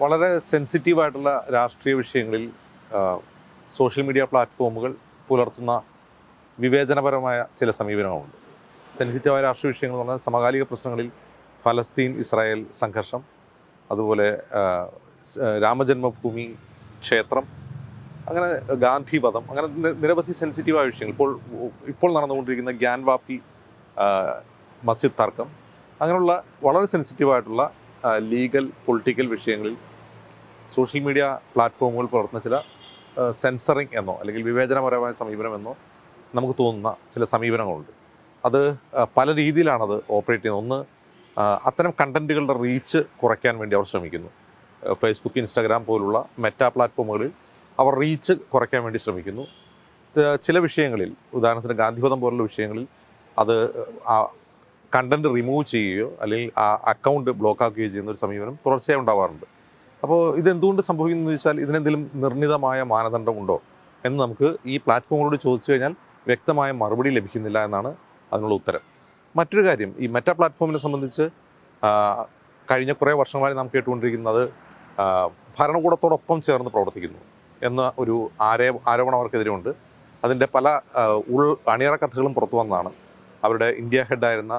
വളരെ സെൻസിറ്റീവായിട്ടുള്ള രാഷ്ട്രീയ വിഷയങ്ങളിൽ സോഷ്യൽ മീഡിയ പ്ലാറ്റ്ഫോമുകൾ പുലർത്തുന്ന വിവേചനപരമായ ചില സമീപനങ്ങളുണ്ട്. സെൻസിറ്റീവായ രാഷ്ട്രീയ വിഷയങ്ങൾ എന്ന് പറഞ്ഞാൽ സമകാലിക പ്രശ്നങ്ങളിൽ ഫലസ്തീൻ ഇസ്രായേൽ സംഘർഷം അതുപോലെ രാമജന്മഭൂമി ക്ഷേത്രം അങ്ങനെ ഗാന്ധി പദം അങ്ങനെ നിരവധി സെൻസിറ്റീവായ വിഷയങ്ങൾ. ഇപ്പോൾ ഇപ്പോൾ നടന്നുകൊണ്ടിരിക്കുന്ന ഗ്യാൻവാപ്പി വാപ്പി മസ്ജിദ് തർക്കം അങ്ങനെയുള്ള വളരെ സെൻസിറ്റീവായിട്ടുള്ള ലീഗൽ പൊളിറ്റിക്കൽ വിഷയങ്ങളിൽ സോഷ്യൽ മീഡിയ പ്ലാറ്റ്ഫോമുകൾ പുലർത്തുന്ന ചില സെൻസറിങ് എന്നോ അല്ലെങ്കിൽ വിവേചനപരമായ സമീപനം എന്നോ നമുക്ക് തോന്നുന്ന ചില സമീപനങ്ങളുണ്ട്. അത് പല രീതിയിലാണത് ഓപ്പറേറ്റ് ചെയ്യുന്നത്. ഒന്ന് അത്തരം കണ്ടന്റുകളുടെ റീച്ച് കുറയ്ക്കാൻ വേണ്ടി അവർ ശ്രമിക്കുന്നു. ഫേസ്ബുക്ക് ഇൻസ്റ്റാഗ്രാം പോലുള്ള മെറ്റാ പ്ലാറ്റ്ഫോമുകളിൽ അവർ റീച്ച് കുറയ്ക്കാൻ വേണ്ടി ശ്രമിക്കുന്നു. ചില വിഷയങ്ങളിൽ ഉദാഹരണത്തിന് ഗാന്ധിവധം പോലുള്ള വിഷയങ്ങളിൽ അത് ആ കണ്ടന്റ് റിമൂവ് ചെയ്യുകയോ അല്ലെങ്കിൽ ആ അക്കൗണ്ട് ബ്ലോക്ക് ആക്കുകയോ ചെയ്യുന്ന ഒരു സമീപനം തുടർച്ചയായി ഉണ്ടാവാറുണ്ട്. അപ്പോൾ ഇതെന്തുകൊണ്ട് സംഭവിക്കുന്നു ചോദിച്ചാൽ ഇതിനെന്തെങ്കിലും നിർണിതമായ മാനദണ്ഡമുണ്ടോ എന്ന് നമുക്ക് ഈ പ്ലാറ്റ്ഫോമുകളോട് ചോദിച്ചു കഴിഞ്ഞാൽ വ്യക്തമായ മറുപടി ലഭിക്കുന്നില്ല എന്നാണ് അതിനുള്ള ഉത്തരം. മറ്റൊരു കാര്യം ഈ മെറ്റ പ്ലാറ്റ്ഫോമിനെ സംബന്ധിച്ച് കഴിഞ്ഞ കുറേ വർഷങ്ങളായി നാം കേട്ടുകൊണ്ടിരിക്കുന്നത് ഭരണകൂടത്തോടൊപ്പം ചേർന്ന് പ്രവർത്തിക്കുന്നു എന്ന ഒരു ആരേ ആരോപണം അവർക്കെതിരെയുണ്ട്. അതിന്റെ പല ഉൾ അണിയറ കഥകളും പുറത്തു വന്നതാണ്. അവരുടെ ഇന്ത്യ ഹെഡായിരുന്ന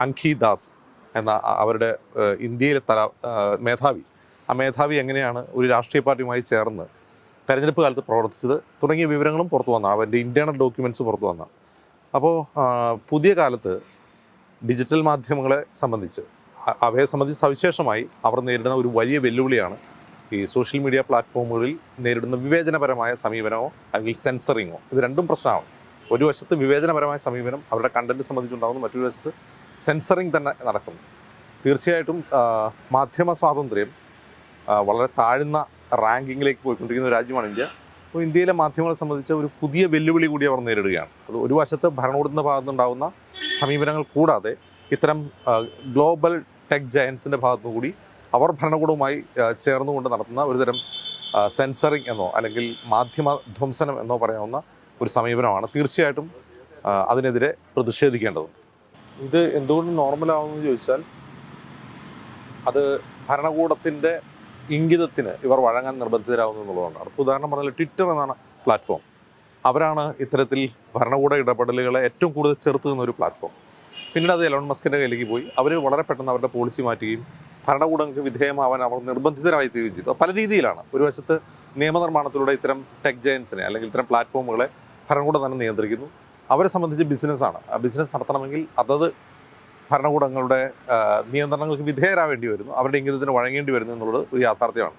അങ്കി ദാസ് എന്ന അവരുടെ ഇന്ത്യയിലെ തല മേധാവി ആ മേധാവി എങ്ങനെയാണ് ഒരു രാഷ്ട്രീയ പാർട്ടിയുമായി ചേർന്ന് തെരഞ്ഞെടുപ്പ് കാലത്ത് പ്രവർത്തിച്ചത് തുടങ്ങിയ വിവരങ്ങളും പുറത്തു വന്ന അവന്റെ ഇന്റേണൽ ഡോക്യുമെന്റ്സ് പുറത്തു വന്ന. അപ്പോൾ പുതിയ കാലത്ത് ഡിജിറ്റൽ മാധ്യമങ്ങളെ സംബന്ധിച്ച് അവയെ സംബന്ധിച്ച് സവിശേഷമായി അവർ നേരിടുന്ന ഒരു വലിയ വെല്ലുവിളിയാണ് ഈ സോഷ്യൽ മീഡിയ പ്ലാറ്റ്ഫോമുകളിൽ നേരിടുന്ന വിവേചനപരമായ സമീപനമോ അല്ലെങ്കിൽ സെൻസറിങ്ങോ ഇത് രണ്ടും പ്രശ്നമാണ്. ഒരു വശത്ത് വിവേചനപരമായ സമീപനം അവരുടെ കണ്ടന്റ് സംബന്ധിച്ചുണ്ടാകുന്നു മറ്റൊരു വശത്ത് സെൻസറിങ് തന്നെ നടക്കുന്നു. തീർച്ചയായിട്ടും മാധ്യമ സ്വാതന്ത്ര്യം വളരെ താഴ്ന്ന റാങ്കിങ്ങിലേക്ക് പോയിക്കൊണ്ടിരിക്കുന്ന ഒരു രാജ്യമാണ് ഇന്ത്യ. അപ്പോൾ ഇന്ത്യയിലെ മാധ്യമങ്ങളെ സംബന്ധിച്ച് ഒരു പുതിയ വെല്ലുവിളി കൂടി അവർ നേരിടുകയാണ്. അത് ഒരു വശത്ത് ഭരണകൂടത്തിന്റെ ഭാഗത്തുനിന്നുണ്ടാകുന്ന സമീപനങ്ങൾ കൂടാതെ ഇത്തരം ഗ്ലോബൽ ടെക് ജയൻസിന്റെ കൂടി അവർ ഭരണകൂടവുമായി ചേർന്നുകൊണ്ട് നടത്തുന്ന ഒരുതരം സെൻസറിങ് എന്നോ അല്ലെങ്കിൽ മാധ്യമ ധ്വംസനം എന്നോ പറയാവുന്ന ഒരു സമീപനമാണ്. തീർച്ചയായിട്ടും അതിനെതിരെ പ്രതിഷേധിക്കേണ്ടത് ഇത് എന്തുകൊണ്ട് നോർമൽ ആവുമെന്ന് ചോദിച്ചാൽ അത് ഭരണകൂടത്തിന്റെ ഇംഗിതത്തിന് ഇവർ വഴങ്ങാൻ നിർബന്ധിതരാകുന്നു എന്നുള്ളതുകൊണ്ടാണ് അപ്പോൾ ഉദാഹരണം പറഞ്ഞാൽ ട്വിറ്റർ എന്നാണ് പ്ലാറ്റ്ഫോം അവരാണ് ഇത്തരത്തിൽ ഭരണകൂട ഇടപെടലുകളെ ഏറ്റവും കൂടുതൽ ചെറുത്ത് നിന്ന ഒരു പ്ലാറ്റ്ഫോം പിന്നീട് അത് എലോൺ മസ്കിന്റെ കയ്യിലേക്ക് പോയി. അവർ വളരെ പെട്ടെന്ന് അവരുടെ പോളിസി മാറ്റുകയും ഭരണകൂടങ്ങൾക്ക് വിധേയമാവാൻ അവർ നിർബന്ധിതരായി തീരുകയും ചെയ്തു. പല രീതിയിലാണ്. ഒരു വശത്ത് നിയമനിർമ്മാണത്തിലൂടെ ഇത്തരം ടെക് ജയൻസിനെ അല്ലെങ്കിൽ ഇത്തരം പ്ലാറ്റ്ഫോമുകളെ ഭരണകൂടം തന്നെ നിയന്ത്രിക്കുന്നു. അവരെ സംബന്ധിച്ച് ബിസിനസ്സാണ് ആ ബിസിനസ് നടത്തണമെങ്കിൽ അതത് ഭരണകൂടങ്ങളുടെ നിയന്ത്രണങ്ങൾക്ക് വിധേയരാവേണ്ടി വരുന്നു അവരുടെ ഇംഗിതത്തിന് വഴങ്ങേണ്ടി വരുന്നു എന്നുള്ളത് ഒരു യാഥാർത്ഥ്യമാണ്.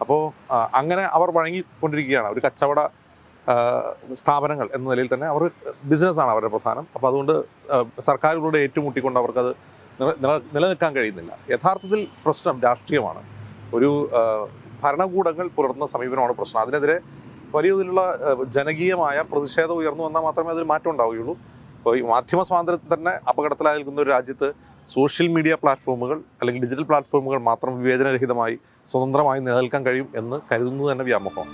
അപ്പോൾ അങ്ങനെ അവർ വഴങ്ങിക്കൊണ്ടിരിക്കുകയാണ്. ഒരു കച്ചവട സ്ഥാപനങ്ങൾ എന്ന നിലയിൽ തന്നെ അവർ ബിസിനസ്സാണ് അവരുടെ പ്രധാനം. അപ്പോൾ അതുകൊണ്ട് സർക്കാരുകളുടെ ഏറ്റുമുട്ടിക്കൊണ്ട് അവർക്കത് നില- നില- നിലനിൽക്കാൻ കഴിയുന്നില്ല. യഥാർത്ഥത്തിൽ പ്രശ്നം രാഷ്ട്രീയമാണ്. ഒരു ഭരണകൂടങ്ങൾ പുലർത്തുന്ന സമീപനമാണ് പ്രശ്നം. അതിനെതിരെ വലിയ തോതിലുള്ള ജനകീയമായ പ്രതിഷേധം ഉയർന്നു വന്നാൽ മാത്രമേ അതിൽ മാറ്റം ഉണ്ടാവുകയുള്ളൂ. ഇപ്പോൾ ഈ മാധ്യമ സ്വാതന്ത്ര്യം തന്നെ അപകടത്തിലായി നിൽക്കുന്ന ഒരു രാജ്യത്ത് സോഷ്യൽ മീഡിയ പ്ലാറ്റ്ഫോമുകൾ അല്ലെങ്കിൽ ഡിജിറ്റൽ പ്ലാറ്റ്ഫോമുകൾ മാത്രം വിവേചനരഹിതമായി സ്വതന്ത്രമായി നിലനിൽക്കാൻ കഴിയും എന്ന് കരുതുന്നത് തന്നെ വ്യാമോഹം.